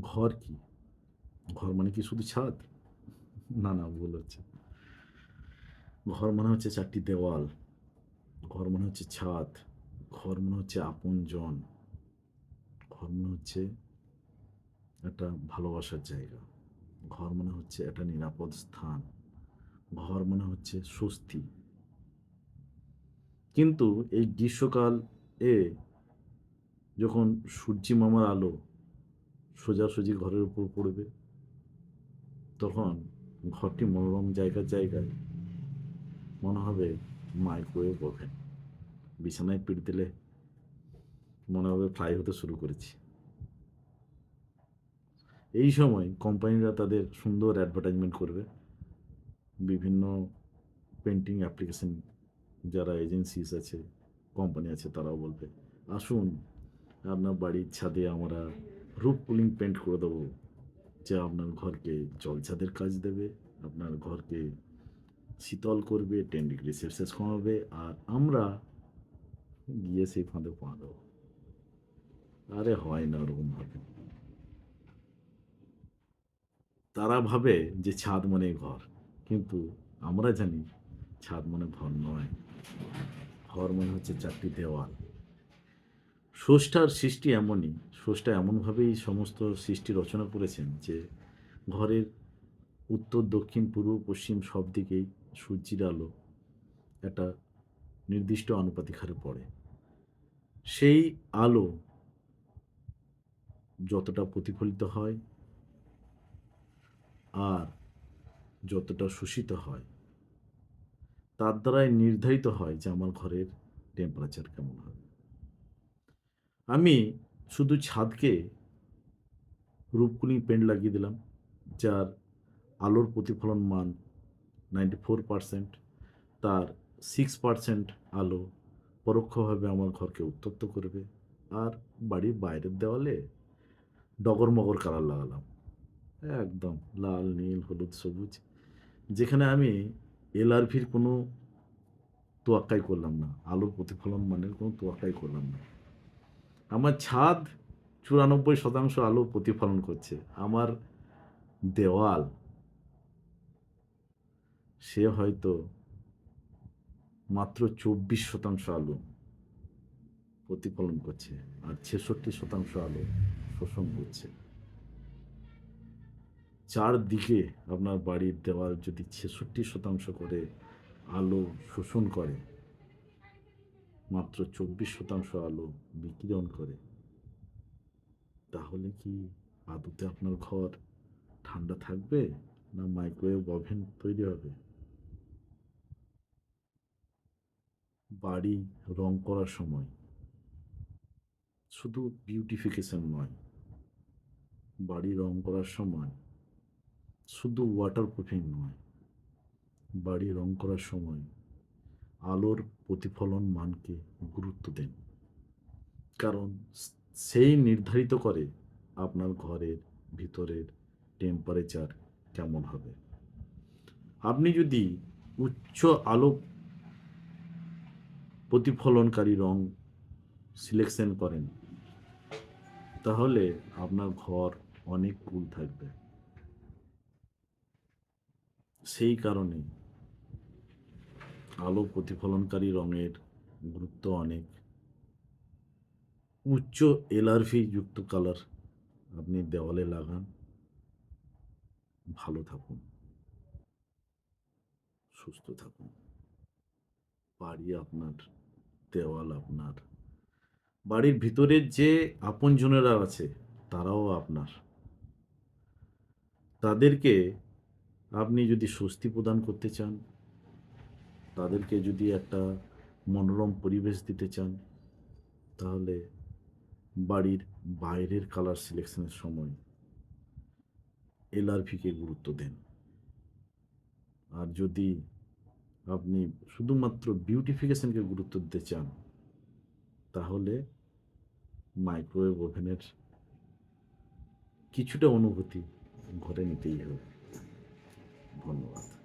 ঘর কি? ঘর মানে কি শুধু ছাদ? না না, ভুল হচ্ছে। ঘর মানে হচ্ছে চারটি দেওয়াল। ঘর মানে হচ্ছে ছাদ। ঘর মনে হচ্ছে আপনজন। ঘর মনে হচ্ছে একটা ভালোবাসার জায়গা। ঘর মনে হচ্ছে একটা নিরাপদ স্থান। ঘর মনে হচ্ছে স্বস্তি। কিন্তু এই গ্রীষ্মকাল এ যখন সূর্যি মামার আলো সোজাসুজি ঘরের উপর পড়বে। তখন ঘরটি মনোরম জায়গার জায়গায় মনে হবে মাইক্রোওয়েভ ওভেন বিছানায় পিট দিলে মনে হবে ফ্রাই হতে শুরু করেছি। এই সময় কোম্পানিরা তাদের সুন্দর অ্যাডভার্টাইজমেন্ট করবে। বিভিন্ন পেন্টিং অ্যাপ্লিকেশন যারা এজেন্সিস আছে কোম্পানি আছে, তারাও বলবে, আসুন, আপনার বাড়ির ছাদে আমরা রূপ কুলিং পেন্ট করে দেবো, যা আপনার ঘরকে জল ছাদের কাজ দেবে, আপনার ঘরকে শীতল করবে টেন ডিগ্রি সেলসিয়াস কমাবে, আর আমরা গিয়ে সেই ফাঁদে পা দেবো। আরে হয় না ওরকম ভাবে। তারা ভাবে যে ছাদ মানে ঘর, কিন্তু আমরা জানি ছাদ মানে ঘর নয়। ঘর মানে হচ্ছে চারটি দেওয়াল। স্রষ্টার সৃষ্টি এমনই। স্রষ্টা এমনভাবেই সমস্ত সৃষ্টি রচনা করেছেন যে, ঘরের উত্তর, দক্ষিণ, পূর্ব, পশ্চিম সব দিকেই সূর্যের আলো একটা নির্দিষ্ট আনুপাতিক হারে পড়ে। সেই আলো যতটা প্রতিফলিত হয় আর যতটা শোষিত হয়, তার দ্বারাই নির্ধারিত হয় যে আমার ঘরের টেম্পারেচার কেমন হবে। আমি শুধু ছাদকে রূপকুলিং পেন্ট লাগিয়ে দিলাম, যার আলোর প্রতিফলন মান নাইনটি ফোর পারসেন্ট তার সিক্স পারসেন্ট আলো পরোক্ষভাবে আমার ঘরকে উত্তপ্ত করবে, আর বাড়ির বাইরের দেওয়ালে ডগরমগর কালার লাগালাম। একদম লাল, নীল, হলুদ, সবুজ, যেখানে আমি এলআরভির কোনো তোয়াক্কাই করলাম না, আলোর প্রতিফলন মানের কোনো তোয়াক্কাই করলাম না। আমার ছাদ চুরানব্বই শতাংশ আলো প্রতিফলন করছে। আমার দেওয়াল, সে হয়তো মাত্র চব্বিশ শতাংশ আলো প্রতিফলন করছে আর ছেষট্টি শতাংশ আলো শোষণ করছে। চারদিকে আপনার বাড়ির দেওয়াল যদি ছেষট্টি শতাংশ করে আলো শোষণ করে মাত্র চব্বিশ শতাংশ আলো বিকিরণ করে। তাহলে কি আদতে আপনার ঘর ঠান্ডা থাকবে না মাইক্রোওয়েভ ওভেন তৈরি হবে? বাড়ি রং করার সময়। শুধু বিউটিফিকেশন নয়, বাড়ি রং করার সময় শুধু ওয়াটার প্রুফিং নয়, বাড়ি রং করার সময় আলোর প্রতিফলন মানকে গুরুত্ব দেন। কারণ সেই নির্ধারিত করে আপনার ঘরের ভিতরের টেম্পারেচার কেমন হবে। আপনি যদি উচ্চ আলো প্রতিফলনকারী রং সিলেকশন করেন, তাহলে আপনার ঘর অনেক কুল থাকবে। সেই কারণে আলো প্রতিফলনকারী রঙের গুরুত্ব অনেক। উচ্চ এলআরভি যুক্ত কালার আপনি দেওয়ালে লাগান। ভালো থাকুন। সুস্থ থাকুন। বাড়ি আপনার, দেওয়াল আপনার। বাড়ির ভিতরের যে আপনজনেরা আছে, তারাও আপনার। তাদেরকে আপনি যদি স্বস্তি প্রদান করতে চান তাদেরকে যদি একটা মনোরম পরিবেশ দিতে চান, তাহলে বাড়ির বাইরের কালার সিলেকশনের সময় এলআরভিকে গুরুত্ব দেন। আর যদি আপনি শুধুমাত্র বিউটিফিকেশনকে গুরুত্ব দিতে চান, তাহলে মাইক্রোওয়েভ ওভেনের কিছুটা অনুভূতি ঘরে নিতেই হবে। ধন্যবাদ।